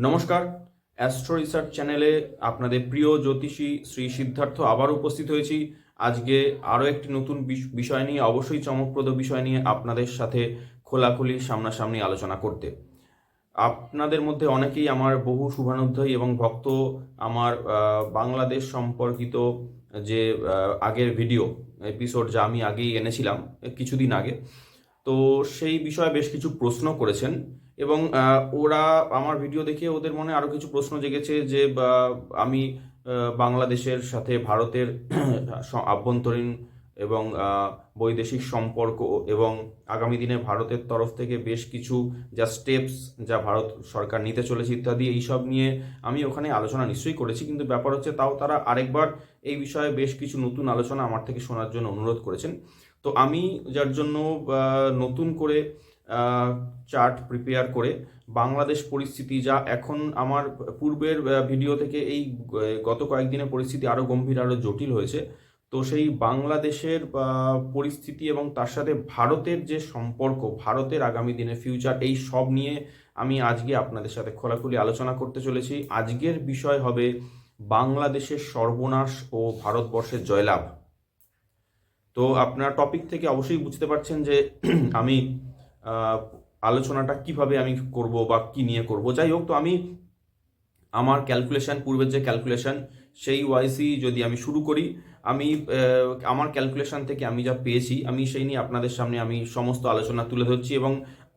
নমস্কার। Astro research চ্যানেলে আপনাদের প্রিয় জ্যোতিষী শ্রী সিদ্ধার্থ আবার উপস্থিত হয়েছি। আজকে আরও একটি নতুন বিষ- বিষয় নিয়ে, অবশ্যই চমকপ্রদ বিষয় নিয়ে আপনাদের সাথে খোলাখুলি সামনাসামনি আলোচনা করতে। আপনাদের মধ্যে অনেকেই আমার বহু শুভানুধ্যায়ী এবং ভক্ত, আমার বাংলাদেশ সম্পর্কিত যে আগের ভিডিও, এপিসোড যা আমি আগেই এনেছিলাম কিছুদিন আগে। তো সেই বিষয়ে বেশ কিছু প্রশ্ন করেছেন। এবং ওরা আমার ভিডিও দেখে ওদের মনে আরও কিছু প্রশ্ন জেগেছে যে আমি বাংলাদেশের সাথে ভারতের আভ্যন্তরীণ এবং বৈদেশিক সম্পর্ক এবং আগামী দিনে ভারতের তরফ থেকে বেশ কিছু যা স্টেপস যা ভারত সরকার নিতে চলেছে ইত্যাদি, এইসব নিয়ে আমি ওখানে আলোচনা নিশ্চয়ই করেছি। কিন্তু ব্যাপার হচ্ছে তাও তারা আরেকবার এই বিষয়ে বেশ কিছু নতুন আলোচনা আমার থেকে শোনার জন্য অনুরোধ করেছেন। তো আমি যার জন্য নতুন করে চার্ট প্রিপেয়ার করে বাংলাদেশ পরিস্থিতি যা এখন আমার পূর্বের ভিডিও থেকে এই গত কয়েকদিনের পরিস্থিতি আরও গম্ভীর আরও জটিল হয়েছে। তো সেই বাংলাদেশের পরিস্থিতি এবং তার সাথে ভারতের যে সম্পর্ক, ভারতের আগামী দিনে ফিউচার এই সব নিয়ে আমি আজকে আপনাদের সাথে খোলাখুলি আলোচনা করতে চলেছি। আজকের বিষয় হবে বাংলাদেশের সর্বনাশ ও ভারতবর্ষের জয়লাভ। তো আপনার টপিক থেকে অবশ্যই বুঝতে পারছেন যে আমি আলোচনাটা কীভাবে আমি করব বা কি নিয়ে করব? যাই হোক, তো আমি আমার ক্যালকুলেশন পূর্বের যে ক্যালকুলেশন সেই ওয়াইসি যদি আমি শুরু করি, আমি আমার ক্যালকুলেশন থেকে আমি যা পেয়েছি, আমি সেই নিয়ে আপনাদের সামনে আমি সমস্ত আলোচনা তুলে ধরছি এবং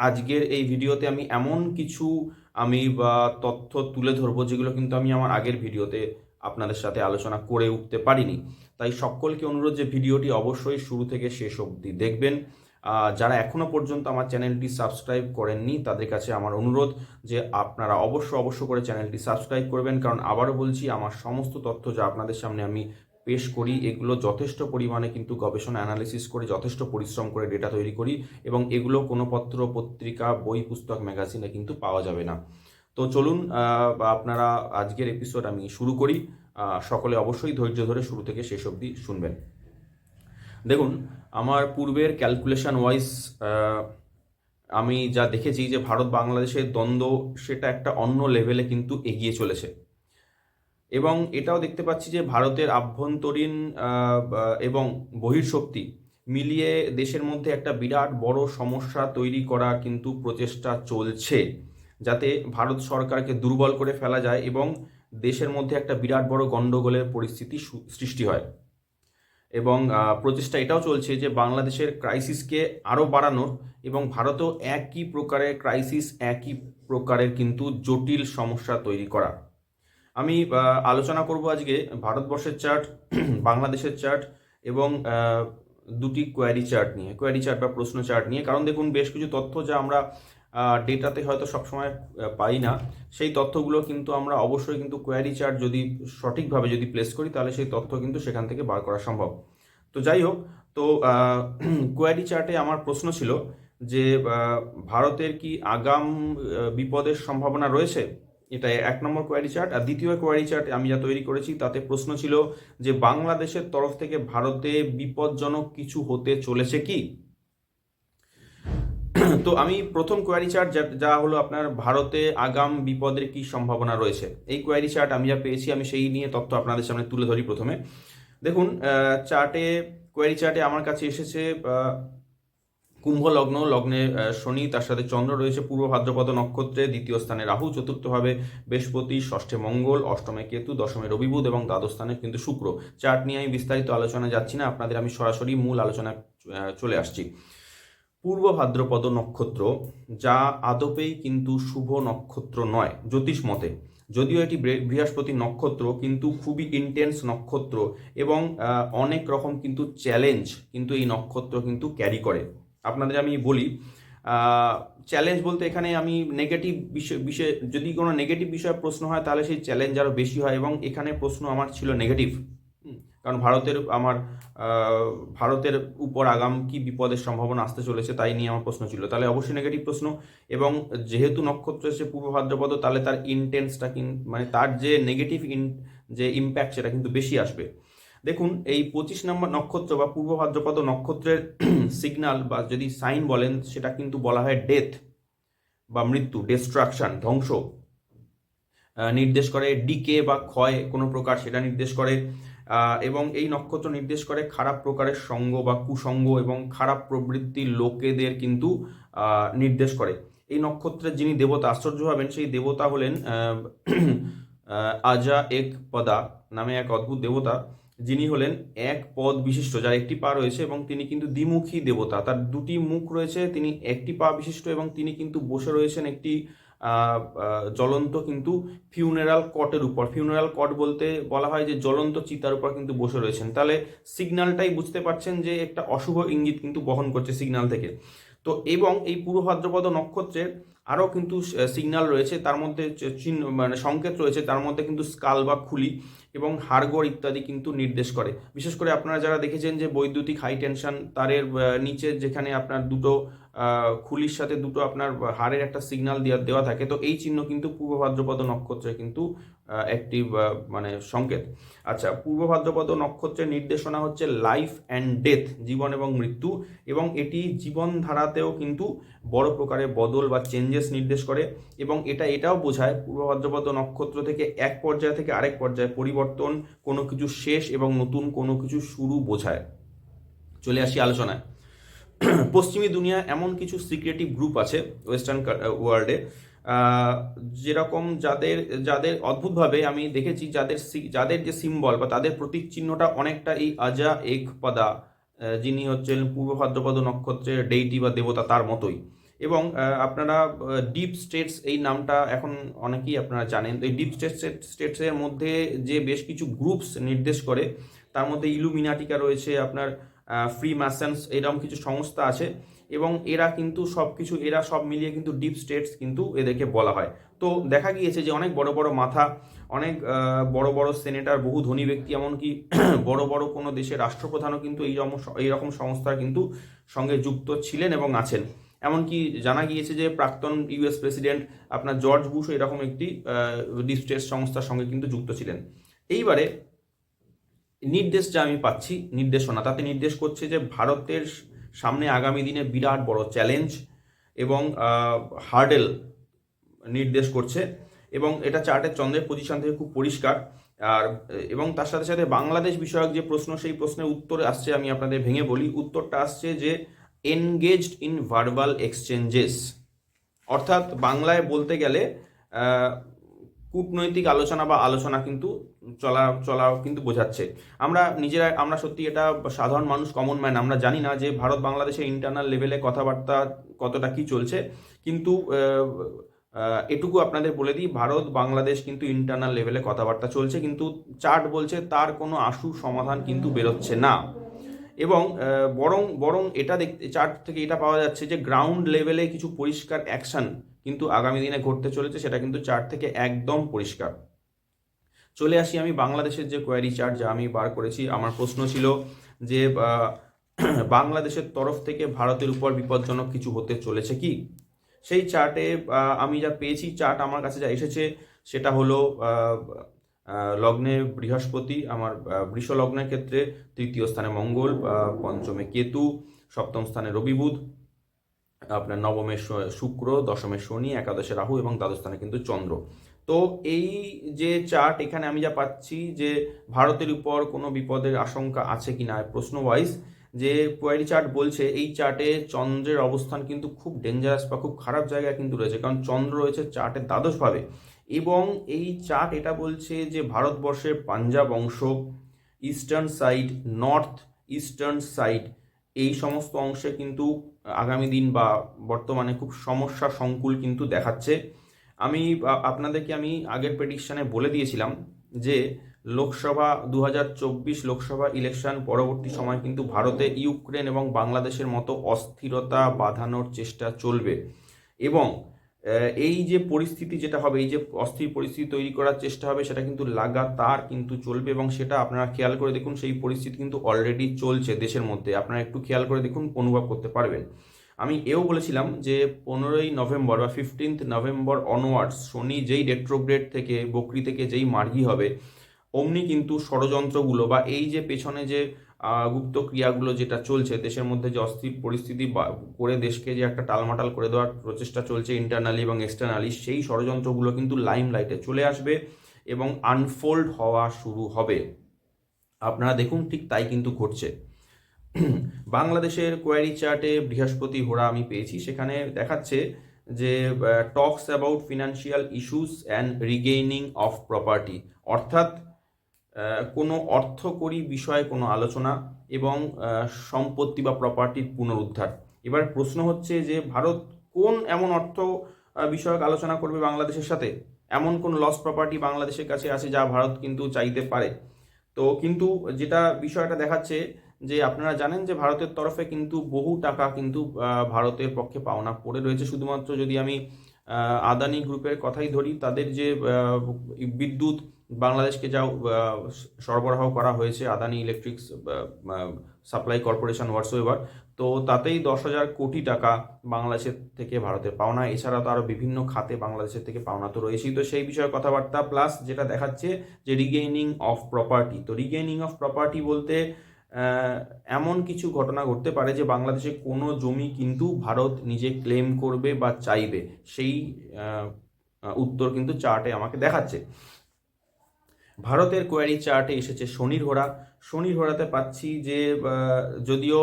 আজকের এই ভিডিওতে আমি এমন কিছু আমি বা তথ্য তুলে ধরবো যেগুলো কিন্তু আমি আমার আগের ভিডিওতে আপনাদের সাথে আলোচনা করে উঠতে পারিনি। তাই সকলকে অনুরোধ যে ভিডিওটি অবশ্যই শুরু থেকে শেষ অবধি দেখবেন। যারা এখনও পর্যন্ত আমার চ্যানেলটি সাবস্ক্রাইব করেননি, তাদের কাছে আমার অনুরোধ যে আপনারা অবশ্য অবশ্য করে চ্যানেলটি সাবস্ক্রাইব করবেন, কারণ আবারও বলছি, আমার সমস্ত তথ্য যা আপনাদের সামনে আমি পেশ করি, এগুলো যথেষ্ট পরিমাণে কিন্তু গবেষণা অ্যানালিসিস করে, যথেষ্ট পরিশ্রম করে ডেটা তৈরি করি এবং এগুলো কোনো পত্র, পত্রিকা, বই, পুস্তক ম্যাগাজিনে কিন্তু পাওয়া যাবে না। তো চলুন আপনারা আজকের এপিসোড আমি শুরু করি। সকলে অবশ্যই ধৈর্য ধরে শুরু থেকে শেষ অবধি শুনবেন। দেখুন, আমার পূর্বের ক্যালকুলেশন ওয়াইজ আমি যা দেখেছি যে ভারত বাংলাদেশের দ্বন্দ্ব সেটা একটা অন্য লেভেলে কিন্তু এগিয়ে চলেছে। এবং এটাও দেখতে পাচ্ছি যে ভারতের আভ্যন্তরীণ এবং বহির্শক্তি মিলিয়ে দেশের মধ্যে একটা বিরাট বড় সমস্যা তৈরি করার কিন্তু প্রচেষ্টা চলছে, যাতে ভারত সরকারকে দুর্বল করে ফেলা যায় এবং দেশের মধ্যে একটা বিরাট বড় গণ্ডগোলের পরিস্থিতি সৃষ্টি হয়। এবং প্রচেষ্টা এটাও চলছে যে বাংলাদেশের ক্রাইসিসকে আরও বাড়ানোর এবং ভারতেও একই প্রকারের ক্রাইসিস একই প্রকারের কিন্তু জটিল সমস্যা তৈরি করা আমি আলোচনা করব আজকে ভারতবর্ষের চার্ট বাংলাদেশের চার্ট এবং দুটি কোয়ারি চার্ট নিয়ে। কোয়ারি চার্ট বা প্রশ্ন চার্ট নিয়ে। কারণ দেখুন, বেশ কিছু তথ্য যা আমরা ডেটাতে হয়তো সবসময় পাই না। সেই তথ্যগুলো কিন্তু আমরা অবশ্যই কিন্তু কোয়ারি চার্ট যদি সঠিকভাবে যদি প্লেস করি, তাহলে সেই তথ্য কিন্তু সেখান থেকে বার করা সম্ভব। তো যাই হোক, তো কোয়ারি চার্টে আমার প্রশ্ন ছিল যে ভারতের কি আগাম বিপদের সম্ভাবনা রয়েছে? এটা এক নম্বর কোয়ারি চার্ট আর দ্বিতীয় কোয়ারি চার্ট আমি যা তৈরি করেছি, তাতে প্রশ্ন ছিল যে, বাংলাদেশের তরফ থেকে ভারতে বিপজ্জনক কিছু হতে চলেছে কি? তো আমি প্রথম কোয়ারি চার্ট যা হলো আপনার ভারতে আগাম বিপদের কি সম্ভাবনা রয়েছে? এই কোয়ারি চার্ট আমি যা পেয়েছি, আমি সেই নিয়ে তথ্য আপনাদের সামনে তুলে ধরি প্রথমে। দেখুন চার্টে কোয়ারি চার্টে আমার কাছে এসেছে কুম্ভ লগ্ন, লগ্নে শনি, তার সাথে চন্দ্র রয়েছে, পূর্ব ভাদ্রপদ নক্ষত্রে, দ্বিতীয় স্থানে রাহু চতুর্থভাবে বৃহস্পতি, ষষ্ঠে মঙ্গল, অষ্টমে কেতু, দশমে রবিবুধ এবং দ্বাদশ স্থানে কিন্তু শুক্র। চার্ট নিয়ে আমি বিস্তারিত আলোচনা যাচ্ছি না, আপনাদের আমি সরাসরি মূল আলোচনা চলে আসছি। পূর্ব ভাদ্রপদ নক্ষত্র, যা আদপেই কিন্তু শুভ নক্ষত্র নয়, জ্যোতিষ মতে। যদিও এটি বৃহস্পতি নক্ষত্র, কিন্তু খুবই ইন্টেন্স নক্ষত্র এবং অনেক রকম কিন্তু চ্যালেঞ্জ কিন্তু এই নক্ষত্র কিন্তু ক্যারি করে। আপনাদের আমি বলি চ্যালেঞ্জ বলতে এখানে আমি নেগেটিভ বিষয়, বিষয়ে, যদি কোনো নেগেটিভ বিষয়ে প্রশ্ন হয়, তাহলে সেই চ্যালেঞ্জ আরও বেশি হয় এবং এখানে প্রশ্ন আমার ছিল নেগেটিভ কারণ ভারতের, আমার ভারতের উপর আগাম কি বিপদের সম্ভাবনা আসতে চলেছে তাই নিয়ে আমার প্রশ্ন ছিল। তাহলে অবশ্যই নেগেটিভ প্রশ্ন। এবং যেহেতু নক্ষত্র এসে পূর্ব ভাদ্রপদ, তাহলে তার ইন্টেন্সটা কিন- মানে তার যে নেগেটিভ ইন যে ইম্প্যাক্ট সেটা কিন্তু বেশি আসবে। দেখুন, এই পঁচিশ নম্বর নক্ষত্র বা পূর্ব ভাদ্রপদ নক্ষত্রের সিগন্যাল বা যদি সাইন বলেন, সেটা কিন্তু বলা হয় ডেথ বা মৃত্যু ডিস্ট্রাকশন ধ্বংস। নির্দেশ করে ডিকে বা ক্ষয় কোনো প্রকার, সেটা নির্দেশ করে। এবং এই নক্ষত্র নির্দেশ করে খারাপ প্রকারের সঙ্গ বা কুসঙ্গ এবং খারাপ প্রবৃত্তির লোকেদের কিন্তু নির্দেশ করে। এই নক্ষত্রের যিনি দেবতা, আশ্চর্য হবেন, সেই দেবতা হলেন আজা এক পদা নামে এক অদ্ভুত দেবতা। যিনি হলেন এক পদ বিশিষ্ট, যার একটি পা রয়েছে এবং তিনি কিন্তু দ্বিমুখী দেবতা। তার দুটি মুখ রয়েছে, তিনি একটি পা বিশিষ্ট এবং তিনি কিন্তু বসে রয়েছেন একটি জ্বলন্ত কিন্তু ফিউনেরাল কটের উপর। ফিউনেরাল কট বলতে বলা হয় যে জ্বলন্ত চিতার উপর কিন্তু বসে রয়েছেন। তাহলে সিগন্যালটাই বুঝতে পারছেন যে একটা অশুভ ইঙ্গিত কিন্তু বহন করছে সিগনাল থেকে। তো এবং এই পুরো ভাদ্রপদ নক্ষত্রের আরও কিন্তু সিগনাল রয়েছে, তার মধ্যে চিহ্ন মানে সংকেত রয়েছে, তার মধ্যে কিন্তু স্কাল বা খুলি এবং হাড়গড় ইত্যাদি কিন্তু নির্দেশ করে। বিশেষ করে আপনারা যারা দেখেছেন যে বৈদ্যুতিক হাই টেনশন তারের নিচে যেখানে আপনার দুটো খুলির সাথে দুটো আপনার হাড়ের একটা সিগনাল দেওয়া দেওয়া থাকে, তো এই চিহ্ন কিন্তু পূর্ব ভাদ্রপদ নক্ষত্রে কিন্তু একটি মানে সংকেত। আচ্ছা পূর্ব ভাদ্রপদ নক্ষত্রের নির্দেশনা হচ্ছে লাইফ অ্যান্ড ডেথ জীবন এবং মৃত্যু, এবং এটি জীবন ধারাতেও কিন্তু বড় প্রকারের বদল বা চেঞ্জেস নির্দেশ করে, এবং এটা, এটাও বোঝায় পূর্ব ভাদ্রপদ নক্ষত্র থেকে এক পর্যায় থেকে আরেক পর্যায়ে পরিবর্তন, কোনো কিছু শেষ এবং নতুন কোনো কিছু শুরু বোঝায়। চলে আসি আলোচনায়। পশ্চিমী দুনিয়া এমন কিছু সিক্রেটিভ গ্রুপ আছে ওয়েস্টার্ন ওয়ার্ল্ডে যেরকম যাদের যাদের অদ্ভুতভাবে আমি দেখেছি যাদের যাদের যে সিম্বল বা তাদের প্রতীক চিহ্নটা অনেকটা এই আজা এক পদা যিনি হচ্ছেন পূর্ব ভাদ্রপদ নক্ষত্রের ডেইটি বা দেবতা তার মতোই। এবং আপনারা ডিপ স্টেটস এই নামটা এখন অনেকেই আপনারা জানেন। তো এই ডিপ স্টেটস স্টেটসের মধ্যে যে বেশ কিছু গ্রুপস নির্দেশ করে, তার মধ্যে ইলুমিনাটিকা রয়েছে আপনার ফ্রি ম্যাসেন্স এরকম কিছু সংস্থা আছে। এবং এরা কিন্তু সব কিছু এরা সব মিলিয়ে কিন্তু ডিপ স্টেটস কিন্তু এদেরকে বলা হয়। তো দেখা গিয়েছে যে অনেক বড় বড় মাথা, অনেক বড় বড় সেনেটার বহু ধনী ব্যক্তি, এমনকি বড় বড় কোনো দেশের রাষ্ট্রপ্রধানও কিন্তু এই রকম এইরকম সংস্থার কিন্তু সঙ্গে যুক্ত ছিলেন এবং আছেন। এমনকি জানা গিয়েছে যে প্রাক্তন ইউএস প্রেসিডেন্ট আপনার জর্জ বুশ এরকম একটি ডিপ স্টেট সংস্থার সঙ্গে কিন্তু যুক্ত ছিলেন। এইবারে নির্দেশ যা আমি পাচ্ছি, নির্দেশনা, তাতে নির্দেশ করছে যে ভারতের সামনে আগামী দিনে বিরাট বড় চ্যালেঞ্জ এবং হার্ডেল নির্দেশ করছে এবং এটা চার্টের চন্দ্রের পজিশন থেকে খুব পরিষ্কার। আর, এবং তার সাথে সাথে বাংলাদেশ বিষয়ক যে প্রশ্ন, সেই প্রশ্নের উত্তর আসছে, আমি আপনাদের ভেঙে বলি। উত্তরটা আসছে যে এনগেজড ইন ভার্বাল এক্সচেঞ্জেস অর্থাৎ বাংলায় বলতে গেলে কূটনৈতিক আলোচনা বা আলোচনা কিন্তু চলা চলা কিন্তু বোঝাচ্ছে। আমরা নিজেরা, আমরা সত্যি এটা সাধারণ মানুষ কমন ম্যান আমরা জানি না যে ভারত বাংলাদেশের ইন্টারনাল লেভেলে কথাবার্তা কতটা কি চলছে। কিন্তু এটুকু আপনাদের বলে দিই, ভারত বাংলাদেশ কিন্তু ইন্টারনাল লেভেলে কথাবার্তা চলছে, কিন্তু চার্ট বলছে তার কোনো আশু সমাধান কিন্তু বেরোচ্ছে না। এবং বরং বরং এটা দেখতে চার্ট থেকে এটা পাওয়া যাচ্ছে যে গ্রাউন্ড লেভেলে কিছু পরিষ্কার অ্যাকশন কিন্তু আগামী দিনে ঘটতে চলেছে সেটা কিন্তু চার্ট থেকে একদম পরিষ্কার। চলে আসি আমি বাংলাদেশের যে কোয়ারি চার্ট যা আমি বার করেছি, আমার প্রশ্ন ছিল যে বাংলাদেশের তরফ থেকে ভারতের উপর বিপজ্জনক কিছু হতে চলেছে কি? সেই চার্টে আমি যা পেয়েছি চার্ট আমার কাছে যা এসেছে সেটা হলো লগ্নে বৃহস্পতি, আমার বৃষ লগ্নের ক্ষেত্রে তৃতীয় স্থানে মঙ্গল পঞ্চমে কেতু, সপ্তম স্থানে রবি বুধ আপনার নবমে শুক্র, দশমে শনি, একাদশে রাহু এবং দ্বাদশ স্থানে কিন্তু চন্দ্র। তো এই যে চার্ট এখানে আমি যা পাচ্ছি যে ভারতের উপর কোনো বিপদের আশঙ্কা আছে কি না প্রশ্ন ওয়াইজ যে কোয়ারি চার্ট বলছে, এই চার্টে চন্দ্রের অবস্থান কিন্তু খুব ডেঞ্জারাস বা খুব খারাপ জায়গায় কিন্তু রয়েছে, কারণ চন্দ্র রয়েছে চার্টের দ্বাদশভাবে। এবং এই চার্ট এটা বলছে যে ভারতবর্ষের পাঞ্জাব অংশ eastern side north eastern side এই সমস্ত অংশে কিন্তু আগামী দিন বা বর্তমানে খুব সমস্যা সংকুল কিন্তু দেখাচ্ছে। আমি আপনাদেরকে আমি আগের প্রেডিকশানে বলে দিয়েছিলাম যে লোকসভা দু হাজার চব্বিশ লোকসভা ইলেকশন পরবর্তী সময় কিন্তু ভারতে ইউক্রেন এবং বাংলাদেশের মতো অস্থিরতা বাঁধানোর চেষ্টা চলবে। এবং এই যে পরিস্থিতি যেটা হবে, এই যে অস্থির পরিস্থিতি তৈরি করার চেষ্টা হবে, সেটা কিন্তু লাগাতার কিন্তু চলবে এবং সেটা আপনারা খেয়াল করে দেখুন, সেই পরিস্থিতি কিন্তু অলরেডি চলছে দেশের মধ্যে। আপনারা একটু খেয়াল করে দেখুন, অনুভব করতে পারবেন। আমি এও বলেছিলাম যে পনেরোই নভেম্বর বা ফিফটিন্থ নভেম্বর অনওয়ার্ডস শনি যেই রেট্রোগ্রেড থেকে, বকরি থেকে যেই মার্গি হবে, অমনি কিন্তু ষড়যন্ত্রগুলো বা এই যে পেছনে যে গুপ্ত ক্রিয়াগুলো যেটা চলছে, দেশের মধ্যে যে অস্থির পরিস্থিতি করে দেশকে যে একটা টালমাটাল করে দেওয়ার প্রচেষ্টা চলছে ইন্টারনালি এবং এক্সটার্নালি সেই ষড়যন্ত্রগুলো কিন্তু লাইম লাইটে চলে আসবে এবং আনফোল্ড হওয়া শুরু হবে। আপনারা দেখুন ঠিক তাই কিন্তু ঘটছে। বাংলাদেশের কোয়ারি চার্টে বৃহস্পতি হোরা আমি পেয়েছি, সেখানে দেখাচ্ছে যে talks about financial issues and regaining of property অর্থাৎ কোনো অর্থকরী বিষয়ে কোনো আলোচনা এবং সম্পত্তি বা প্রপার্টির পুনরুদ্ধার। এবার প্রশ্ন হচ্ছে যে, ভারত কোন এমন অর্থ বিষয়ক আলোচনা করবে বাংলাদেশের সাথে? এমন কোন লস প্রপার্টি বাংলাদেশের কাছে আছে যা ভারত কিন্তু চাইতে পারে? তো কিন্তু যেটা বিষয়টা দেখাচ্ছে যে, আপনারা জানেন যে, ভারতের তরফে কিন্তু বহু টাকা কিন্তু ভারতের পক্ষে পাওনা পড়ে রয়েছে। শুধুমাত্র যদি আমি আদানি গ্রুপের কথাই ধরি, তাদের যে বিদ্যুৎ বাংলাদেশকে যা সরবরাহ করা হয়েছে Adani electric supply corporation whatsoever, তো তাতেই দশ হাজার কোটি টাকা বাংলাদেশের থেকে ভারতের পাওনা। এছাড়া তো আরও বিভিন্ন খাতে বাংলাদেশের থেকে পাওনা তো রয়েছেই। তো সেই বিষয়ে কথাবার্তা, প্লাস যেটা দেখাচ্ছে যে রিগেইনিং অফ প্রপার্টি তো রিগেইনিং অফ প্রপার্টি বলতে এমন কিছু ঘটনা ঘটতে পারে যে বাংলাদেশে কোনো জমি কিন্তু ভারত নিজে ক্লেম করবে বা চাইবে। সেই উত্তর কিন্তু চার্টে আমাকে দেখাচ্ছে। ভারতের কোয়ারি চার্টে এসেছে শনির ঘোড়া শনির ঘোড়াতে পাচ্ছি যে যদিও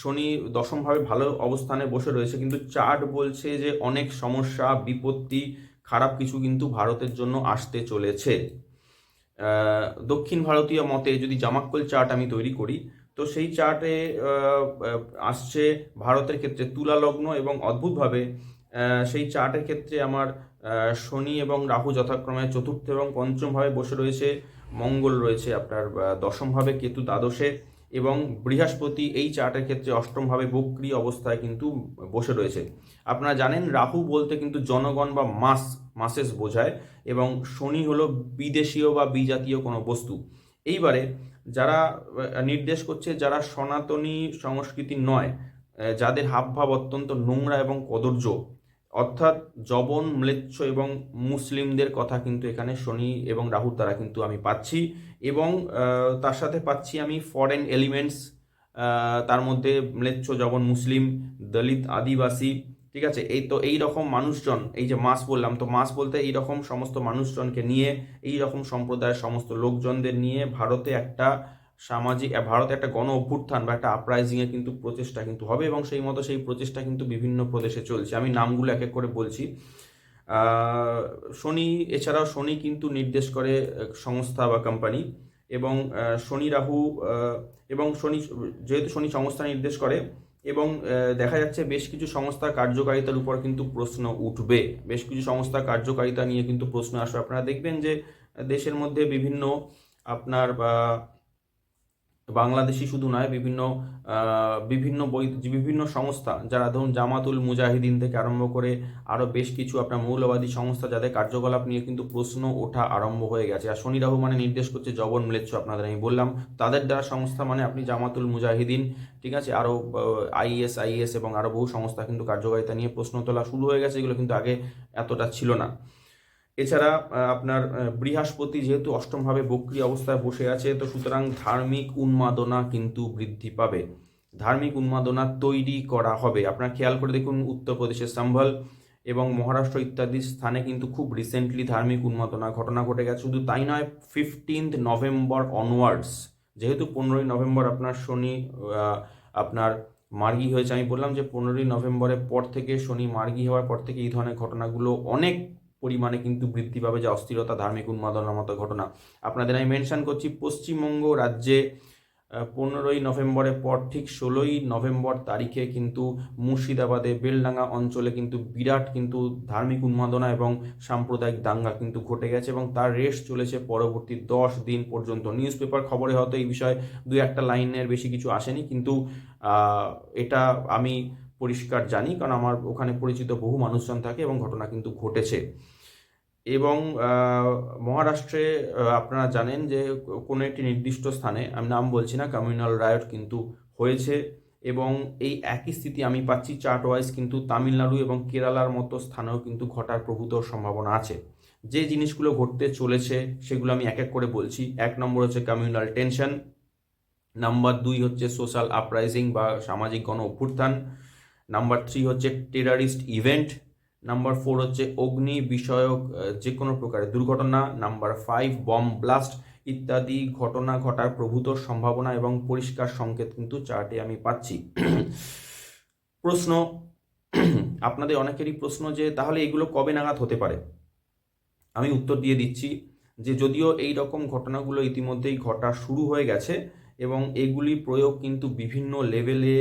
শনি দশমভাবে ভালো অবস্থানে বসে রয়েছে, কিন্তু চার্ট বলছে যে অনেক সমস্যা, বিপত্তি, খারাপ কিছু কিন্তু ভারতের জন্য আসতে চলেছে। দক্ষিণ ভারতীয় মতে যদি জামাক্কল চার্ট আমি তৈরি করি, তো সেই চার্টে আসছে ভারতের ক্ষেত্রে তুলা লগ্ন এবং অদ্ভুতভাবে সেই চার্টের ক্ষেত্রে আমার শনি এবং রাহু যথাক্রমে চতুর্থ এবং পঞ্চম ভাবে বসে রয়েছে মঙ্গল রয়েছে আপনার আহ, দশম ভাবে কেতু দ্বাদশে এবং বৃহস্পতি এই চার্টের ক্ষেত্রে অষ্টম ভাবে বক্রি অবস্থায় কিন্তু বসে রয়েছে। আপনারা জানেন রাহু বলতে কিন্তু জনগণ বা মাস মাসেস বোঝায় এবং শনি হলো বিদেশীয় বা বিজাতীয় কোনো বস্তু। এইবারে যারা নির্দেশ করছে যারা সনাতনী সংস্কৃতি নয় যাদের হাবভাব অত্যন্ত নোংরা এবং কদর্য অর্থাৎ জবন ম্লেচ্ছ এবং মুসলিমদের কথা কিন্তু এখানে শনি এবং রাহুর দ্বারা কিন্তু আমি পাচ্ছি এবং তার সাথে পাচ্ছি আমি ফরেন এলিমেন্টস তার মধ্যে ম্লেচ্ছ জবন মুসলিম, দলিত, আদিবাসী, ঠিক আছে? এই তো এই রকম মানুষজন, এই যে মাস বললাম, তো মাস বলতে এই রকম সমস্ত মানুষজনকে নিয়ে, এই রকম সম্প্রদায়ের সমস্ত লোকজনদের নিয়ে ভারতে একটা সামাজিক ভারতে একটা গণ অভ্যুত্থান বা একটা আপরাইজিংয়ের কিন্তু প্রচেষ্টা কিন্তু হবে এবং সেই মতো সেই প্রচেষ্টা কিন্তু বিভিন্ন প্রদেশে চলছে। আমি নামগুলো এক এক করে বলছি। শনি, এছাড়াও শনি কিন্তু নির্দেশ করে সংস্থা বা কোম্পানি এবং শনি রাহু এবং শনি, যেহেতু শনি সংস্থা নির্দেশ করে এবং দেখা যাচ্ছে বেশ কিছু সংস্থা কার্যকারিতার উপর কিন্তু প্রশ্ন উঠবে। বেশ কিছু সংস্থা কার্যকারিতা নিয়ে কিন্তু প্রশ্ন আসবে। আপনারা দেখবেন যে দেশের মধ্যে বিভিন্ন আপনার বা বাংলাদেশি শুধু নয়, বিভিন্ন বিভিন্ন বিভিন্ন সংস্থা, যারা ধরুন জামাতুল মুজাহিদিন থেকে আরম্ভ করে আরও বেশ কিছু আপনার মৌলবাদী সংস্থা যাদের কার্যকলাপ নিয়ে কিন্তু প্রশ্ন ওঠা আরম্ভ হয়ে গেছে। আর শনি রাহু মানে নির্দেশ করছে জবন ম্লেচ্ছ আপনাদের আমি বললাম। তাদের দ্বারা সংস্থা মানে আপনি জামাতুল মুজাহিদিন, ঠিক আছে? আরও আইএস আইএস এবং আরও বহু সংস্থা কিন্তু কার্যকারিতা নিয়ে প্রশ্ন তোলা শুরু হয়ে গেছে। এগুলো কিন্তু আগে এতটা ছিল না। এছাড়া আপনার বৃহস্পতি যেহেতু অষ্টমভাবে বক্রি অবস্থায় বসে আছে, তো সুতরাং ধার্মিক উন্মাদনা কিন্তু বৃদ্ধি পাবে। ধার্মিক উন্মাদনা তৈরি করা হবে। আপনারা খেয়াল করে দেখুন, উত্তরপ্রদেশের সম্ভল এবং মহারাষ্ট্র ইত্যাদি স্থানে কিন্তু খুব রিসেন্টলি ধার্মিক উন্মাদনা ঘটনা ঘটে গেছে। শুধু তাই নয় ফিফটিন্থ নভেম্বর অনওয়ার্ডস যেহেতু পনেরোই নভেম্বর আপনার শনি আপনার মার্গি হয়েছে। আমি বললাম যে পনেরোই নভেম্বরের পর থেকে শনি মার্গি হওয়ার পর থেকে এই ধরনের ঘটনাগুলো অনেক পরিমাণে কিন্তু বৃদ্ধি পাবে, যে অস্থিরতা, ধার্মিক উন্মাদনার মতো ঘটনা। আপনাদের আমি মেনশন করছি, পশ্চিমবঙ্গ রাজ্যে পনেরোই নভেম্বরের পর ঠিক ষোলোই নভেম্বর তারিখে কিন্তু মুর্শিদাবাদে বেলডাঙ্গা অঞ্চলে কিন্তু বিরাট কিন্তু ধার্মিক উন্মাদনা এবং সাম্প্রদায়িক দাঙ্গা কিন্তু ঘটে গেছে এবং তার রেশ চলেছে পরবর্তী দশ দিন পর্যন্ত। নিউজ পেপার খবরে হয়তো এই বিষয়ে দুই একটা লাইনের বেশি কিছু আসেনি, কিন্তু এটা আমি পরিষ্কার জানি, কারণ আমার ওখানে পরিচিত বহু মানুষজন থাকে এবং ঘটনা কিন্তু ঘটেছে। এবং মহারাষ্ট্রে আপনারা জানেন যে কোনো একটি নির্দিষ্ট স্থানে, আমি নাম বলছি না, কমিউনাল রায়ট কিন্তু হয়েছে এবং এই একই স্থিতি আমি পাচ্ছি চার্ট ওয়াইজ কিন্তু তামিলনাড়ু এবং কেরালার মতো স্থানেও কিন্তু ঘটার প্রভূত সম্ভাবনা আছে। যে জিনিসগুলো ঘটতে চলেছে, সেগুলো আমি এক এক করে বলছি। এক নম্বর হচ্ছে কমিউনাল টেনশন, নাম্বার দুই হচ্ছে সোশ্যাল আপরাইজিং বা সামাজিক গণ অভ্যুত্থান নাম্বার থ্রি হচ্ছে টেরারিস্ট ইভেন্ট নাম্বার ফোর হচ্ছে অগ্নি বিষয়ক যে কোনো প্রকারের দুর্ঘটনা নাম্বার ফাইভ বম ব্লাস্ট ইত্যাদি ঘটনা ঘটার প্রভূত সম্ভাবনা এবং পরিষ্কার সংকেত কিন্তু চার্টে আমি পাচ্ছি। প্রশ্ন, আপনাদের অনেকেরই প্রশ্ন যে তাহলে এগুলো কবে নাগাদ হতে পারে? আমি উত্তর দিয়ে দিচ্ছি যে যদিও এই রকম ঘটনাগুলো ইতিমধ্যেই ঘটা শুরু হয়ে গেছে এবং এগুলি প্রয়োগ কিন্তু বিভিন্ন লেভেলে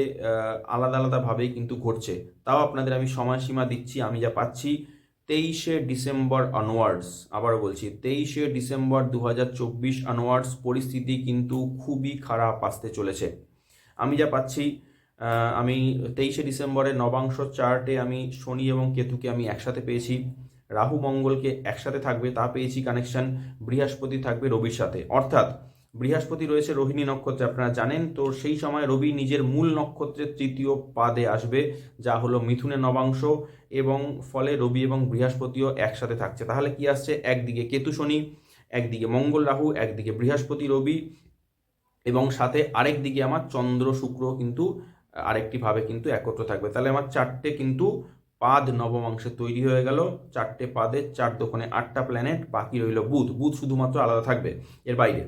আলাদা আলাদাভাবেই কিন্তু ঘটছে। তাও আপনাদের আমি সময়সীমা দিচ্ছি, আমি যা পাচ্ছি তেইশে ডিসেম্বর অনওয়ার্ডস আবার বলছি, তেইশে ডিসেম্বর দু হাজার চব্বিশ পরিস্থিতি কিন্তু খুবই খারাপ আসতে চলেছে। আমি যা পাচ্ছি আমি তেইশে ডিসেম্বরের নবাংশ চার্টে আমি শনি এবং কেতুকে আমি একসাথে পেয়েছি। রাহু মঙ্গলকে একসাথে থাকবে, তা পেয়েছি কানেকশন বৃহস্পতি থাকবে রবির সাথে। অর্থাৎ বৃহস্পতি রয়েছে রোহিণী নক্ষত্রে, আপনারা জানেন। তো সেই সময় রবি নিজের মূল নক্ষত্রের তৃতীয় পাদে আসবে, যা হলো মিথুনের নবাংশ এবং ফলে রবি এবং বৃহস্পতিও একসাথে থাকছে। তাহলে কি আসছে? একদিকে কেতু শনি, একদিকে মঙ্গল রাহু, একদিকে বৃহস্পতি রবি এবং সাথে আরেক দিকে আমার চন্দ্র শুক্র কিন্তু, আরেকটি ভাবে কিন্তু একত্র থাকবে। তাহলে আমার চারটে কিন্তু পাদ নবমাংশে তৈরি হয়ে গেল। চারটে পাদের চার দোকানে আটটা প্ল্যানেট বাকি রইল বুধ। বুধ শুধুমাত্র আলাদা থাকবে। এর বাইরে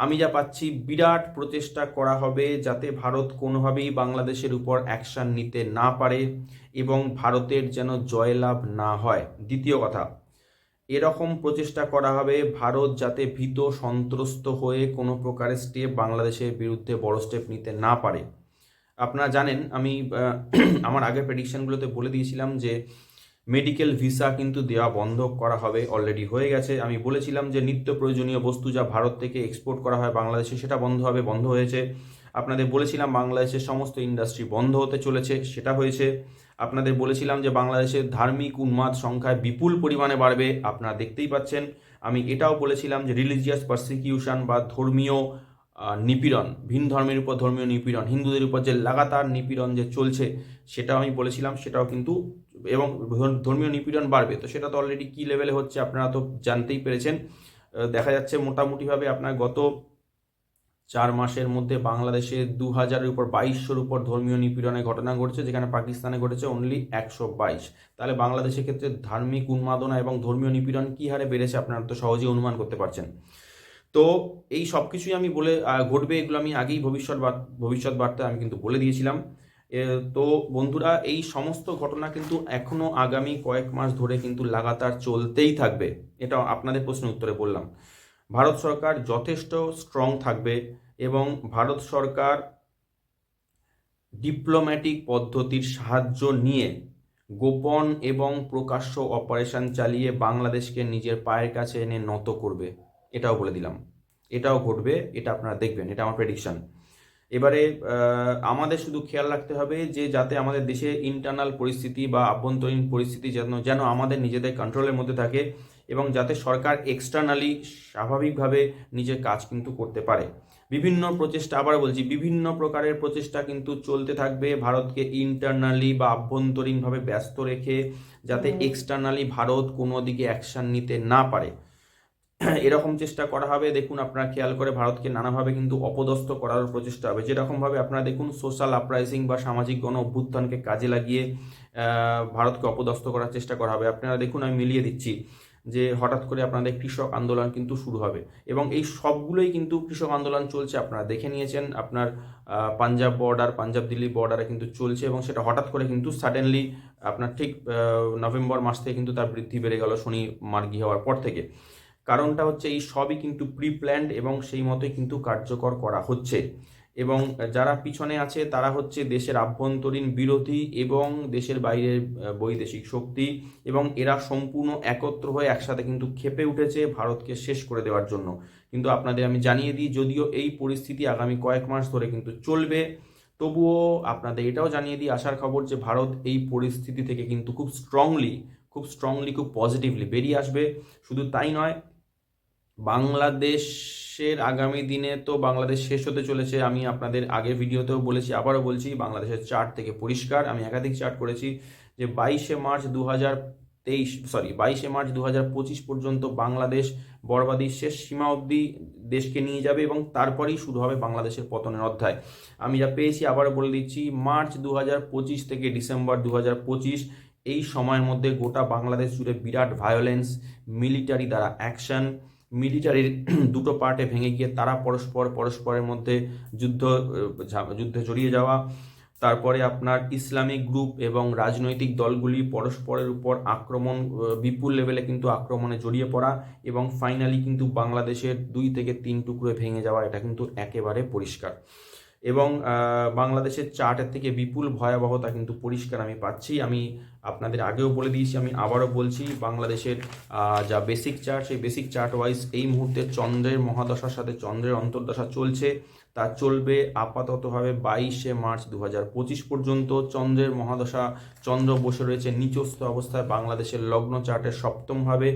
আমি যা পাচ্ছি বিরাট প্রচেষ্টা করা হবে যাতে ভারত কোনোভাবেই বাংলাদেশের উপর অ্যাকশন নিতে না পারে এবং ভারতের যেন জয়লাভ না হয়। দ্বিতীয় কথা, এরকম প্রচেষ্টা করা হবে ভারত যাতে ভীত, সন্ত্রস্ত হয়ে কোনো প্রকারের স্টেপ বাংলাদেশের বিরুদ্ধে বড় স্টেপ নিতে না পারে। আপনারা জানেন, আমি আমার আগের প্রেডিকশনগুলোতে বলে দিয়েছিলাম যে মেডিকেল ভিসা কিন্তু দেওয়া বন্ধ করা হবে অলরেডি হয়ে গেছে। আমি বলেছিলাম যে নিত্য প্রয়োজনীয় বস্তু যা ভারত থেকে এক্সপোর্ট করা হয় বাংলাদেশে, সেটা বন্ধ হবে, বন্ধ হয়েছে। আপনাদের বলেছিলাম বাংলাদেশের সমস্ত ইন্ডাস্ট্রি বন্ধ হতে চলেছে, সেটা হয়েছে। আপনাদের বলেছিলাম যে বাংলাদেশের ধার্মিক উন্মাদ সংখ্যায় বিপুল পরিমাণে বাড়বে, আপনারা দেখতেই পাচ্ছেন। আমি এটাও বলেছিলাম যে রিলিজিয়াস পারসিকিউশন বা ধর্মীয় নিপীড়ন, ভিন ধর্মের উপর ধর্মীয় নিপীড়ন, হিন্দুদের উপর যে লাগাতার নিপীড়ন যে চলছে, সেটাও আমি বলেছিলাম, সেটাও কিন্তু, এবং ধর্মীয় নিপীড়ন বাড়বে। তো সেটা তো অলরেডি কী লেভেলে হচ্ছে আপনারা তো জানতেই পেরেছেন। দেখা যাচ্ছে মোটামুটিভাবে আপনার গত চার মাসের মধ্যে বাংলাদেশে দু হাজারের উপর, বাইশশোর উপর ধর্মীয় নিপীড়নের ঘটনা ঘটেছে, যেখানে পাকিস্তানে ঘটেছে অনলি একশো বাইশ। তাহলে বাংলাদেশের ক্ষেত্রে ধার্মিক উন্মাদনা এবং ধর্মীয় নিপীড়ন কী হারে বেড়েছে আপনারা তো সহজেই অনুমান করতে পারছেন। তো এই সব কিছুই আমি বলে ঘটবে, এগুলো আমি আগেই ভবিষ্যৎ ভবিষ্যৎ বার্তায় আমি কিন্তু বলে দিয়েছিলাম। তো বন্ধুরা, এই সমস্ত ঘটনা কিন্তু এখনও আগামী কয়েক মাস ধরে কিন্তু লাগাতার চলতেই থাকবে। এটা আপনাদের প্রশ্নের উত্তরে বললাম। ভারত সরকার যথেষ্ট স্ট্রং থাকবে এবং ভারত সরকার ডিপ্লোম্যাটিক পদ্ধতির সাহায্য নিয়ে গোপন এবং প্রকাশ্য অপারেশন চালিয়ে বাংলাদেশকে নিজের পায়ের কাছে এনে নত করবে। এটাও বলে দিলাম। এটাও ঘটবে এটা আপনারা দেখবেন এটা আমার প্রেডিকশন এবারে আমাদের শুধু খেয়াল রাখতে হবে যে যাতে আমাদের দেশে ইন্টারনাল পরিস্থিতি বা আভ্যন্তরীণ পরিস্থিতি যেন যেন আমাদের নিজেদের কন্ট্রোলের মধ্যে থাকে এবং যাতে সরকার এক্সটার্নালি স্বাভাবিকভাবে নিজের কাজ কিন্তু করতে পারে। বিভিন্ন প্রচেষ্টা আবার বলছি বিভিন্ন প্রকারের প্রচেষ্টা কিন্তু চলতে থাকবে। ভারতকে ইন্টারনালি বা আভ্যন্তরীণভাবে ব্যস্ত রেখে যাতে এক্সটার্নালি ভারত কোনো দিকে অ্যাকশন নিতে না পারে। এরকম চেষ্টা করা হবে। দেখুন, আপনারা খেয়াল করে ভারতকে নানাভাবে কিন্তু অপদস্থ করার প্রচেষ্টা হবে। যেরকমভাবে আপনারা দেখুন সোশ্যাল আপরাইজিং বা সামাজিক গণ অভ্যুত্থানকে কাজে লাগিয়ে ভারতকে অপদস্থ করার চেষ্টা করা হবে। আপনারা দেখুন, আমি মিলিয়ে দিচ্ছি যে হঠাৎ করে আপনাদের কৃষক আন্দোলন কিন্তু শুরু হবে। এবং এই সবগুলোই কিন্তু কৃষক আন্দোলন চলছে, আপনারা দেখে নিয়েছেন। আপনার পাঞ্জাব বর্ডার পাঞ্জাব দিল্লি বর্ডারে কিন্তু চলছে এবং সেটা হঠাৎ করে কিন্তু সাডেনলি আপনার ঠিক নভেম্বর মাস থেকে কিন্তু তার বৃদ্ধি বেড়ে গেল শনি মার্গি হওয়ার পর থেকে। কারণটা হচ্ছে এই সবই কিন্তু প্রি প্ল্যান্ড এবং সেই মতোই কিন্তু কার্যকর করা হচ্ছে। এবং যারা পিছনে আছে, তারা হচ্ছে দেশের আভ্যন্তরীণ বিরোধী এবং দেশের বাইরের বৈদেশিক শক্তি এবং এরা সম্পূর্ণ একত্র হয়ে একসাথে কিন্তু খেপে উঠেছে ভারতকে শেষ করে দেওয়ার জন্য। কিন্তু আপনাদের আমি জানিয়ে দিই, যদিও এই পরিস্থিতি আগামী কয়েক মাস ধরে কিন্তু চলবে, তবুও আপনাদের এটাও জানিয়ে দিই আসার খবর যে ভারত এই পরিস্থিতি থেকে কিন্তু খুব স্ট্রংলি খুব স্ট্রংলি খুব পজিটিভলি বেরিয়ে আসবে। শুধু তাই নয় বাংলাদেশের আগামী দিনে তো বাংলাদেশ শেষ হতে চলেছে। আমি আপনাদের আগের ভিডিওতেও বলেছি, আবারও বলছি, বাংলাদেশের চার্ট থেকে পরিষ্কার। আমি একাধিক চার্ট করেছি যে বাইশে মার্চ দু হাজার তেইশ, সরি, বাইশে মার্চ দু হাজার পঁচিশ পর্যন্ত বাংলাদেশ বরবাদির শেষ সীমা অবধি দেশকে নিয়ে যাবে এবং তারপরেই শুরু হবে বাংলাদেশের পতনের অধ্যায়। আমি যা পেয়েছি আবার বলে দিচ্ছি, মার্চ দু হাজার পঁচিশ থেকে ডিসেম্বর দু হাজার পঁচিশ, এই সময়ের মধ্যে গোটা বাংলাদেশ জুড়ে বিরাট ভায়োলেন্স মিলিটারি দ্বারা অ্যাকশন মিলিটারির দুটো পার্টে ভেঙে গিয়ে তারা পরস্পর, পরস্পরের মধ্যে যুদ্ধ যুদ্ধে জড়িয়ে যাওয়া, তারপরে আপনার ইসলামিক গ্রুপ এবং রাজনৈতিক দলগুলি পরস্পরের উপর আক্রমণ বিপুল লেভেলে কিন্তু আক্রমণে জড়িয়ে পড়া এবং ফাইনালি কিন্তু বাংলাদেশের দুই থেকে তিন টুকরো ভেঙে যাওয়া, এটা কিন্তু একেবারে পরিষ্কার। এবং বাংলাদেশের চার্টের থেকে বিপুল ভয়াবহতা কিন্তু পরিষ্কার আমি পাচ্ছি। আমি আপনাদের আগেও বলে দিয়েছি, আমি আবারও বলছি, বাংলাদেশের যা বেসিক চার্ট, সেই বেসিক চার্ট ওয়াইজ এই মুহূর্তে চন্দ্রের মহাদশার সাথে চন্দ্রের অন্তর্দশা চলছে। তা চলবে আপাততভাবে বাইশে মার্চ দু পঁচিশ পর্যন্ত। চন্দ্রের মহাদশা, চন্দ্র বসে রয়েছে নিচস্থ অবস্থায়। বাংলাদেশের লগ্ন চার্টের সপ্তমভাবে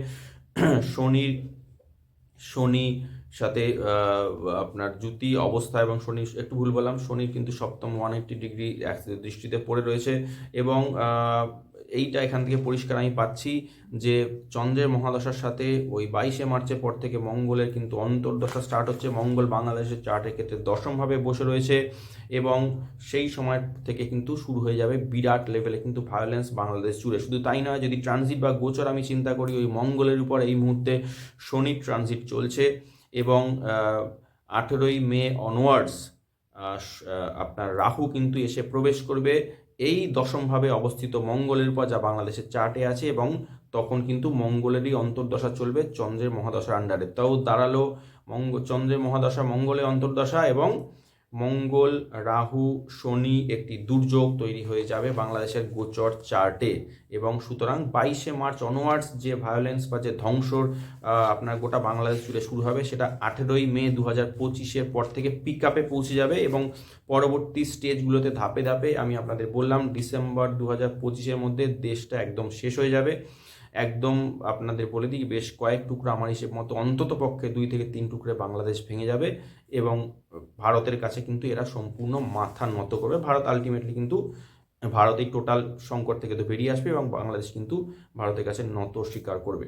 শনির, শনি সাথে আপনার জ্যোতি অবস্থা এবং শনি, একটু ভুল বললাম শনির কিন্তু সপ্তম ওয়ান এইট্টি ডিগ্রি দৃষ্টিতে পড়ে রয়েছে এবং এইটা এখান থেকে পরিষ্কার আমি পাচ্ছি যে চন্দ্রের মহাদশার সাথে ওই বাইশে মার্চের পর থেকে মঙ্গলের কিন্তু অন্তর্দশা স্টার্ট হচ্ছে। মঙ্গল বাংলাদেশের চার্টের ক্ষেত্রে দশমভাবে বসে রয়েছে এবং সেই সময় থেকে কিন্তু শুরু হয়ে যাবে বিরাট লেভেলে কিন্তু ভায়োলেন্স বাংলাদেশ জুড়ে। শুধু তাই নয়, যদি ট্রানজিট বা গোচর আমি চিন্তা করি, ওই মঙ্গলের উপর এই মুহূর্তে শনির ট্রানজিট চলছে। এবং আঠেরোই মে অনওয়ার্ডস আপনার রাহু কিন্তু এসে প্রবেশ করবে। এই দশমভাবে অবস্থিত মঙ্গলের পর যা বাংলাদেশের চার্টে আছে এবং তখন কিন্তু মঙ্গলেরই অন্তর্দশা চলবে চন্দ্রের মহাদশার আন্ডারে তাও দাঁড়াল মঙ্গ, চন্দ্রের মহাদশা, মঙ্গলের অন্তর্দশা এবং মঙ্গল, রাহু, শনি একটি দুর্যোগ তৈরি হয়ে যাবে বাংলাদেশের গোচর চার্টে এবং সুতরাং বাইশে মার্চ অনওয়ার্ডস যে ভায়োলেন্স বা যে ধ্বংসর আপনার গোটা বাংলাদেশ জুড়ে শুরু হবে সেটা আঠেরোই মে দু হাজার পঁচিশের পর থেকে পিক আপে পৌঁছে যাবে এবং পরবর্তী স্টেজগুলোতে ধাপে ধাপে আমি আপনাদের বললাম, ডিসেম্বর দু হাজার পঁচিশের মধ্যে দেশটা একদম শেষ হয়ে যাবে। একদম আপনাদের বলে দিই, বেশ কয়েক টুকরো আমার হিসেব মতো অন্তত পক্ষে দুই থেকে তিন টুকরে বাংলাদেশ ভেঙে যাবে এবং ভারতের কাছে কিন্তু এরা সম্পূর্ণ মাথা নত করবে। ভারত আলটিমেটলি কিন্তু ভারত এই টোটাল সংকট থেকে তো বেরিয়ে আসবে এবং বাংলাদেশ কিন্তু ভারতের কাছে নত স্বীকার করবে।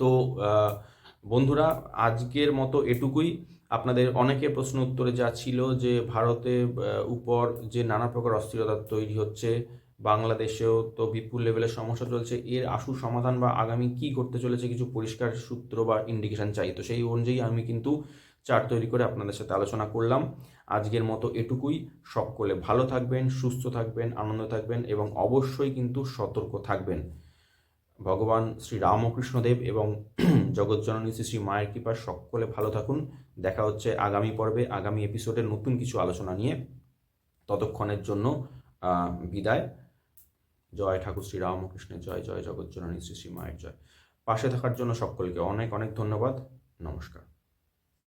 তো বন্ধুরা, আজকের মতো এটুকুই। আপনাদের অনেকের প্রশ্ন উত্তরে যা ছিল যে ভারতে উপর যে নানা প্রকার অস্থিরতা তৈরি হচ্ছে বাংলাদেশেও তো বিপুল লেভেলের সমস্যা চলছে। এর আশু সমাধান বা আগামী কি করতে চলেছে কিছু পরিষ্কার সূত্র বা ইন্ডিকেশন চাই। তো সেই অনুযায়ী আমি কিন্তু চার্ট তৈরি করে আপনাদের সাথে আলোচনা করলাম। আজকের মতো এটুকুই। সকলে ভালো থাকবেন, সুস্থ থাকবেন, আনন্দ থাকবেন এবং অবশ্যই কিন্তু সতর্ক থাকবেন। ভগবান শ্রী রামকৃষ্ণদেব এবং জগৎজননী শ্রী শ্রী মায়ের কৃপার সকলে ভালো থাকুন। দেখা হচ্ছে আগামী পর্বে, আগামী এপিসোডে নতুন কিছু আলোচনা নিয়ে। ততক্ষণের জন্য বিদায়। জয় ঠাকুর শ্রী রামকৃষ্ণের জয় জয় জগৎজননী শ্রী শ্রী মায়ের জয়। পাশে থাকার জন্য সকলকে অনেক অনেক ধন্যবাদ। নমস্কার।